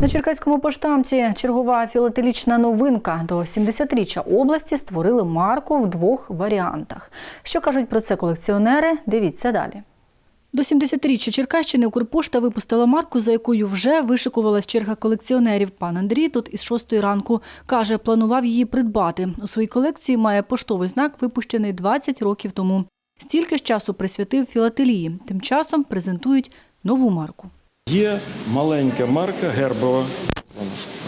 На Черкаському поштамті чергова філателічна новинка. До 70-річчя області створили марку в двох варіантах. Що кажуть про це колекціонери? Дивіться далі. До 70-річчя Черкащини Укрпошта випустила марку, за якою вже вишикувалась черга колекціонерів. Пан Андрій тут із 6 ранку. Каже, планував її придбати. У своїй колекції має поштовий знак, випущений 20 років тому. Стільки ж часу присвятив філателії. Тим часом презентують нову марку. Є маленька марка гербова.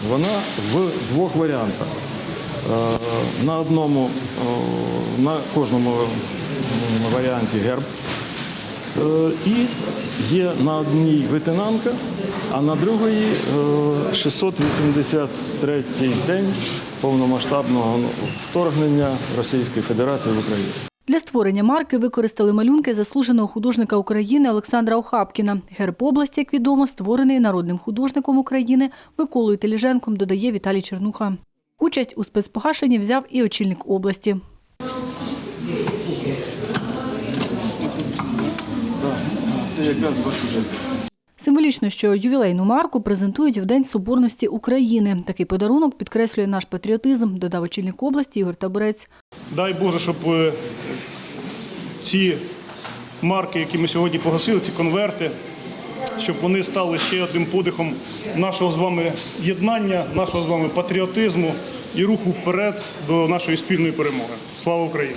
Вона в двох варіантах. Е, На одному, е, на кожному варіанті герб. Е, І є на одній витинанка, а на другій е, 683 день повномасштабного вторгнення Російської Федерації в Україну. Для створення марки використали малюнки заслуженого художника України Олександра Охапкіна. Герб області, як відомо, створений народним художником України Миколою Теліженком, додає Віталій Чернуха. Участь у спецпогашенні взяв і очільник області. Це якраз. Символічно, що ювілейну марку презентують в День Соборності України. Такий подарунок підкреслює наш патріотизм, додав очільник області Ігор Табурець. Дай Боже, щоб е, ці марки, які ми сьогодні погасили, ці конверти, щоб вони стали ще одним подихом нашого з вами єднання, нашого з вами патріотизму і руху вперед до нашої спільної перемоги. Слава Україні!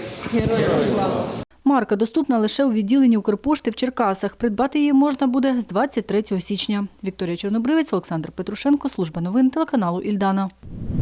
Марка доступна лише у відділенні Укрпошти в Черкасах. Придбати її можна буде з 23 січня. Вікторія Чорнобривець, Олександр Петрушенко, служба новин телеканалу Ільдана.